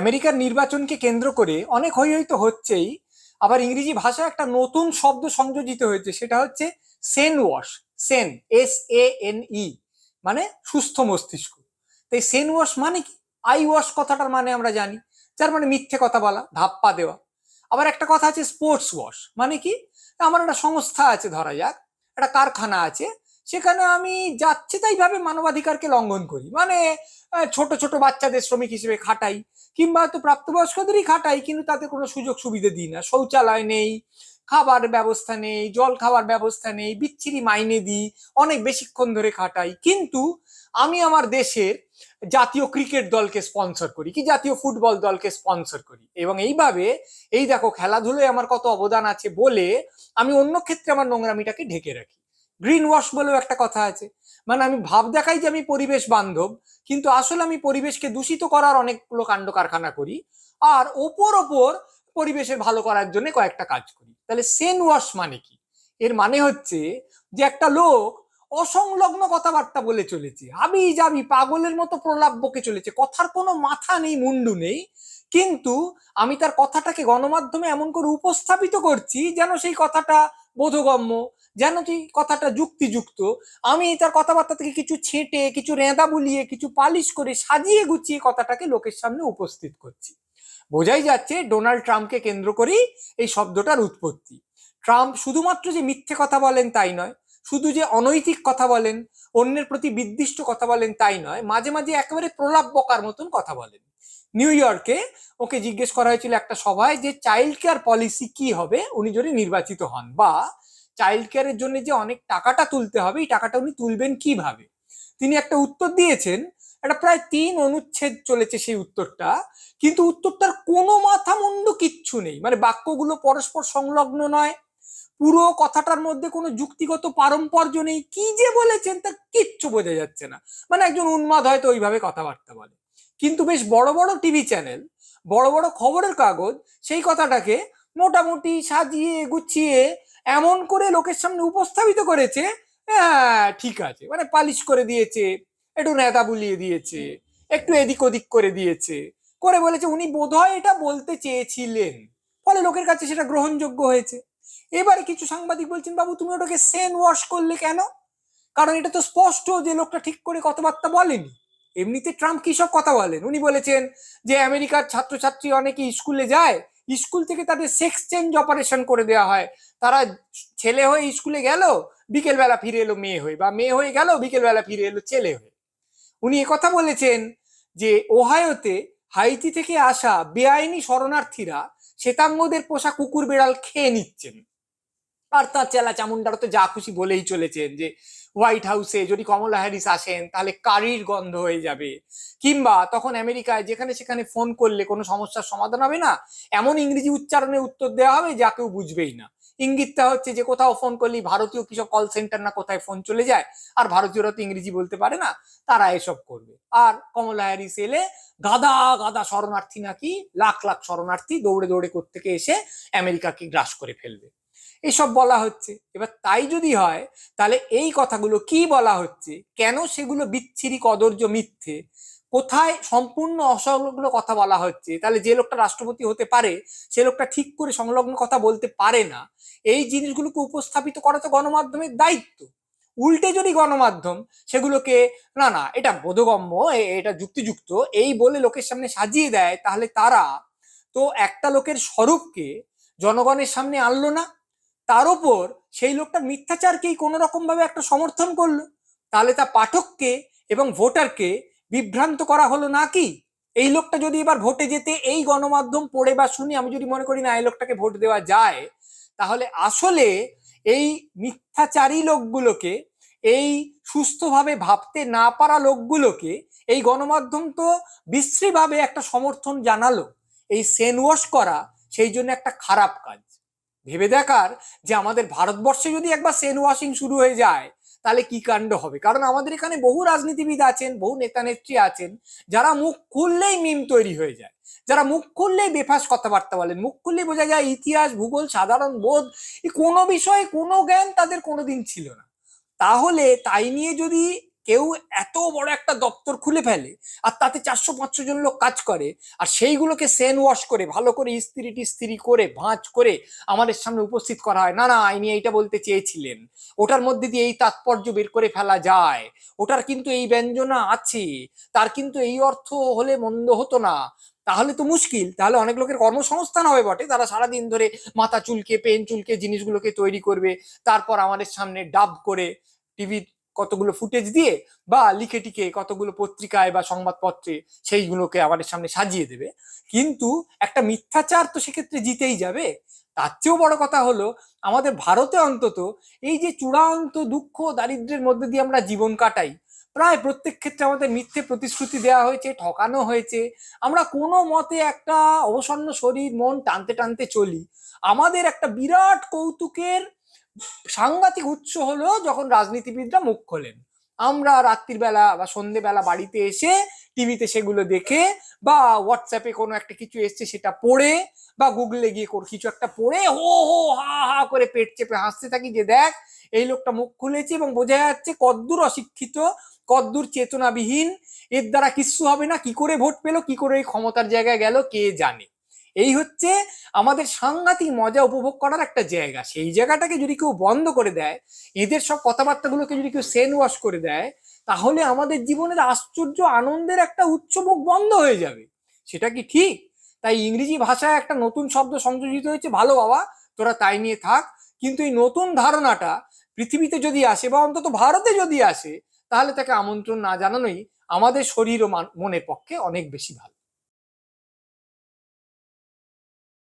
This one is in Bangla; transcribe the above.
আমেরিকার নির্বাচনকে কেন্দ্র করে অনেক হই হই তো হচ্ছেই, আবার ইংরেজি ভাষায় একটা নতুন শব্দ সংযোজিত হয়েছে, সেটা হচ্ছে sane wash, sane S A N E মানে সুস্থ মস্তিষ্ক। তাই সেন ওয়াশ মানে কি? আই ওয়াশ কথাটার মানে আমরা জানি, যার মানে মিথ্যে কথা বলা, ধাপ্পা দেওয়া। আবার একটা কথা আছে স্পোর্টস ওয়াশ মানে কি? আমার একটা সংস্থা আছে, ধরা যাক, একটা কারখানা আছে, সেখানে আমি যাচ্ছে তাইভাবে মানবাধিকারকে লঙ্ঘন করি। মানে ছোট ছোট বাচ্চাদের শ্রমিক হিসেবে খাটাই কিংবা হয়তো প্রাপ্তবয়স্কদেরই খাটাই, কিন্তু তাতে কোনো সুযোগ সুবিধা দিই না। শৌচালয় নেই, খাবার ব্যবস্থা নেই, জল খাওয়ার ব্যবস্থা নেই, বিচ্ছিরি মাইনে দিই, অনেক বেশিক্ষণ ধরে খাটাই। কিন্তু আমি আমার দেশের জাতীয় ক্রিকেট দলকে স্পন্সর করি, কি জাতীয় ফুটবল দলকে স্পন্সর করি। এবং এইভাবে, এই দেখো খেলাধুলোয় আমার কত অবদান আছে বলে আমি অন্য ক্ষেত্রে আমার নোংরামিটাকে ঢেকে রাখি। গ্রিন ওয়াশ বলেও একটা কথা আছে। মানে আমি ভাব দেখাই যে আমি পরিবেশ বান্ধব, কিন্তু আসলে আমি পরিবেশকে দূষিত করার অনেকগুলো কাণ্ড কারখানা করি, আর ওপর ওপর পরিবেশের ভালো করার জন্য কয়েকটা কাজ করি। তাহলে সেন ওয়াশ মানে কি? এর মানে হচ্ছে যে একটা লোক অসংলগ্ন কথাবার্তা বলে চলেছে, আমি যাবি পাগলের মতো প্রলাপ বকে চলেছে, কথার কোনো মাথা নেই, মুন্ডু নেই, কিন্তু আমি তার কথাটাকে গণমাধ্যমে এমন করে উপস্থাপিত করছি যেন সেই কথাটা বোধগম্য যেন সেই কথাটা যুক্তিযুক্ত? আমি তার কথাবার্তা থেকে কিছু ছেটে, কিছু রেঁদা বুলিয়ে, কিছু পালিশ করে সাজিয়ে গুছিয়ে কথাটাকে লোকের সামনে উপস্থিত করছি। বোঝাই যাচ্ছে ডোনাল্ড ট্রাম্পকে কেন্দ্র করেই এই শব্দটার উৎপত্তি। ট্রাম্প শুধুমাত্র যে মিথ্যে কথা বলেন তাই নয়, শুধু যে অনৈতিক কথা বলেন, অন্যের প্রতি বিদ্বিষ্ট কথা বলেন তাই নয়, মাঝে মাঝে একেবারে প্রলাপ বকার মতন কথা বলেন। নিউ ইয়র্কে ওকে জিজ্ঞেস করা হয়েছিল একটা সভায় যে চাইল্ড কেয়ার পলিসি কি হবে, উনি যদি নির্বাচিত হন বা চাইল্ড কেয়ারের জন্য যে অনেক টাকাটা তুলতে হবে, এই টাকাটা উনি তুলবেন কীভাবে? তিনি একটা উত্তর দিয়েছেন এটা প্রায় তিন অনুচ্ছেদ চলেছে সেই উত্তরটা, কিন্তু উত্তরটার কোনো মাথা মুন্ডু কিচ্ছু নেই। মানে বাক্যগুলো পরস্পর সংলগ্ন নয়, পুরো কথাটার মধ্যে কোনো যুক্তিগত পারম্পর্য নেই। কি যে বলেছেন তা কিচ্ছু বোঝা যাচ্ছে না। মানে একজন উন্মাদ হয়তো ওইভাবে কথাবার্তা বলে। কিন্তু বেশ বড় বড় টিভি চ্যানেল, বড় বড় খবরের কাগজ, সেই কথাটাকে মোটামুটি সাজিয়ে গুছিয়ে এমন করে লোকের সামনে উপস্থাপিত করেছে হ্যাঁ ঠিক আছে। মানে পালিশ করে দিয়েছে, একটু নেতা বুলিয়ে দিয়েছে, একটু এদিক ওদিক করে দিয়েছে, করে বলেছে উনি বোধহয় এটা বলতে চেয়েছিলেন। ফলে লোকের কাছে সেটা গ্রহণযোগ্য হয়েছে। এবারে কিছু সাংবাদিক বলছেন, বাবু, তুমি ওটাকে সেন ওয়াশ করলে কেন? কারণ এটা তো স্পষ্ট যে লোকটা ঠিক করে কথাবার্তা বলেনি। এমনিতে ট্রাম্প কি সব কথা বলেন? উনি বলেছেন যে, আমেরিকার ছাত্রছাত্রী অনেকে স্কুলে যায় স্কুল থেকে তাদের সেক্স চেঞ্জ অপারেশন করে দেওয়া হয়। তারা ছেলে হয়ে স্কুলে গেল, বিকেলবেলা ফিরে এলো মেয়ে হয়ে, বা মেয়ে হয়ে গেল, বিকেলবেলা ফিরে এলো ছেলে হয়ে। উনি কথা বলেছেন যে, ওহায়োতে হাইতি থেকে আসা বেআইনি শরণার্থীরা শ্বেতাঙ্গদের পোষা কুকুর বেড়াল খেয়ে নিচ্ছেন। আর তার চেলা চামুন্ডারা তো যা খুশি বলেই চলেছেন যে হোয়াইট হাউসে যদি কমলা হ্যারিস আসেন, তাহলে কারির গন্ধ হয়ে যাবে। কিংবা তখন আমেরিকায় যেখানে সেখানে ফোন করলে কোনো সমস্যার সমাধান হবে না? এমন ইংরেজি উচ্চারণে উত্তর দেওয়া হবে যা কেউ বুঝবেই না। ইঙ্গিতটা হচ্ছে যে কোথাও ফোন করলেই ভারতীয় কিসব কল সেন্টার না কোথায় ফোন চলে যায়, আর ভারতীয়রা তো ইংরেজি বলতে পারে না, তারা এসব করবে। আর কমলা হ্যারিস এলে গাদা গাদা শরণার্থী নাকি, লাখ লাখ শরণার্থী দৌড়ে দৌড়ে কোত্থেকে এসে আমেরিকাকে গ্রাস করে ফেলবে। এসব বলা হচ্ছে। এবার তাই যদি হয়, তাহলে এই কথাগুলো কি বলা হচ্ছে? কেন সেগুলো বিচ্ছিরি কদর্য মিথ্যে? কোথায় সম্পূর্ণ অসংলগ্ন কথা বলা হচ্ছে, তাহলে যে লোকটা রাষ্ট্রপতি হতে পারে, সে লোকটা ঠিক করে সংলগ্ন কথা বলতে পারে না, এই জিনিসগুলোকে উপস্থাপিত করা তো গণমাধ্যমের দায়িত্ব। উল্টে যদি গণমাধ্যম সেগুলোকে, না না, এটা বোধগম্য এটা যুক্তিযুক্ত, এই বলে লোকের সামনে সাজিয়ে দেয়, তাহলে তারা তো একটা লোকের স্বরূপকে জনগণের সামনে আনলো না, তার উপর সেই লোকটার মিথ্যাচারকেই কোনো রকম ভাবে একটা সমর্থন করল, তাহলে তা পাঠককে এবং ভোটারকে বিভ্রান্ত করা হলো না কি? এই লোকটা যদি এবার ভোটে যেতে এই গণমাধ্যম পড়ে বা শুনি আমি যদি মনে করি না এই লোকটাকে ভোট দেওয়া যায়, তাহলে আসলে এই মিথ্যাচারী লোকগুলোকে, এই সুস্থভাবে ভাবতে না পারা লোকগুলোকে এই গণমাধ্যম তো বিশ্রীভাবে একটা সমর্থন জানালো। এই সেন ওয়াশ করা সেই জন্য একটা খারাপ কাজ। ভেবে দেখার যে আমাদের ভারতবর্ষে যদি একবার সেন ওয়াশিং শুরু হয়ে যায় তাহলে কি কাণ্ড হবে? কারণ আমাদের এখানে বহু রাজনীতিবিদ আছেন, বহু নেতা নেত্রী আছেন, যারা মুখ খুললেই মিম তৈরি হয়ে যায়। যারা মুখ খুললেই বেফাস কথাবার্তা বলেন, মুখ খুললেই বোঝা যায় ইতিহাস, ভূগোল, সাধারণ বোধ কোনো বিষয়ে কোনো জ্ঞান তাদের কোনোদিন ছিল না। তাহলে তাই নিয়ে যদি কেউ এত বড় একটা দপ্তর খুলে ফেলে, আর তাতে চারশো, পাঁচশো জন লোক কাজ করে, আর সেইগুলোকে সেন ওয়াশ করে, ভালো করে ইস্ত্রি টিস্ত্রি করে, ভাঁজ করে আমাদের সামনে উপস্থিত করা হয়। না না, ইনি এইটা বলতে চেয়েছিলেন। ওটার মধ্যে দিয়ে এই তাৎপর্য বের করে ফেলা যায়। ওটার কিন্তু এই ব্যঞ্জনা আছে। তার কিন্তু এই অর্থ হলে মন্দ হতো না। তাহলে তো মুশকিল। তাহলে অনেক লোকের কর্মসংস্থান হবে বটে। তারা সারাদিন ধরে মাথা চুলকে, পেন চুলকে জিনিসগুলোকে তৈরি করবে। তারপর আমাদের সামনে ডাব করে, টিভির কতগুলো ফুটেজ দিয়ে বা লিখে টিকে কতগুলো পত্রিকায় বা সংবাদপত্রে সেইগুলোকে আমাদের সামনে সাজিয়ে দেবে। কিন্তু একটা মিথ্যাচার তো সেক্ষেত্রে জিতেই যাবে। তার চেয়েও বড় কথা হলো, আমাদের ভারতে অন্তত এই যে চূড়ান্ত দুঃখ দারিদ্র্যের মধ্যে দিয়ে আমরা জীবন কাটাই, প্রায় প্রত্যেক ক্ষেত্রে আমাদের মিথ্যে প্রতিশ্রুতি দেওয়া হয়েছে, ঠকানো হয়েছে। আমরা কোনো মতে একটা অবসন্ন শরীর, মন টানতে টানতে চলি। আমাদের একটা বিরাট কৌতুকের সাংঘাতিক উৎস হলো যখন রাজনীতিবিদরা মুখ খোলেন। আমরা রাত্রির বেলা বা সন্ধেবেলা বাড়িতে এসে টিভিতে সেগুলো দেখে বা হোয়াটসঅ্যাপে কোনো একটা কিছু এসছে সেটা পড়ে বা গুগলে গিয়ে কিছু একটা পড়ে হো হো, হা হা করে পেট চেপে হাসতে থাকি যে দেখ, এই লোকটা মুখ খুলেছে এবং বোঝা যাচ্ছে কদ্দূর অশিক্ষিত, কদ্দূর চেতনাবিহীন, এর দ্বারা কিচ্ছু হবে না, কি করে ভোট পেল, কি করে এই ক্ষমতার জায়গায় গেল, কে জানে। এই হচ্ছে আমাদের সাংঘাতিক মজা উপভোগ করার একটা জায়গা। সেই জায়গাটাকে যদি কেউ বন্ধ করে দেয়, এদের সব কথাবার্তাগুলোকে যদি কেউ সেন ওয়াশ করে দেয়, তাহলে আমাদের জীবনের আশ্চর্য আনন্দের একটা উচ্চমুখ বন্ধ হয়ে যাবে। সেটা কি ঠিক? তাই ইংরেজি ভাষায় একটা নতুন শব্দ সংযোজিত হয়েছে, ভালো বাবা, তোরা তাই নিয়ে থাক। কিন্তু এই নতুন ধারণাটা পৃথিবীতে যদি আসে বা অন্তত ভারতে যদি আসে, তাহলে তাকে আমন্ত্রণ না জানানোই আমাদের শরীর ও মান- মনের পক্ষে অনেক বেশি ভালো।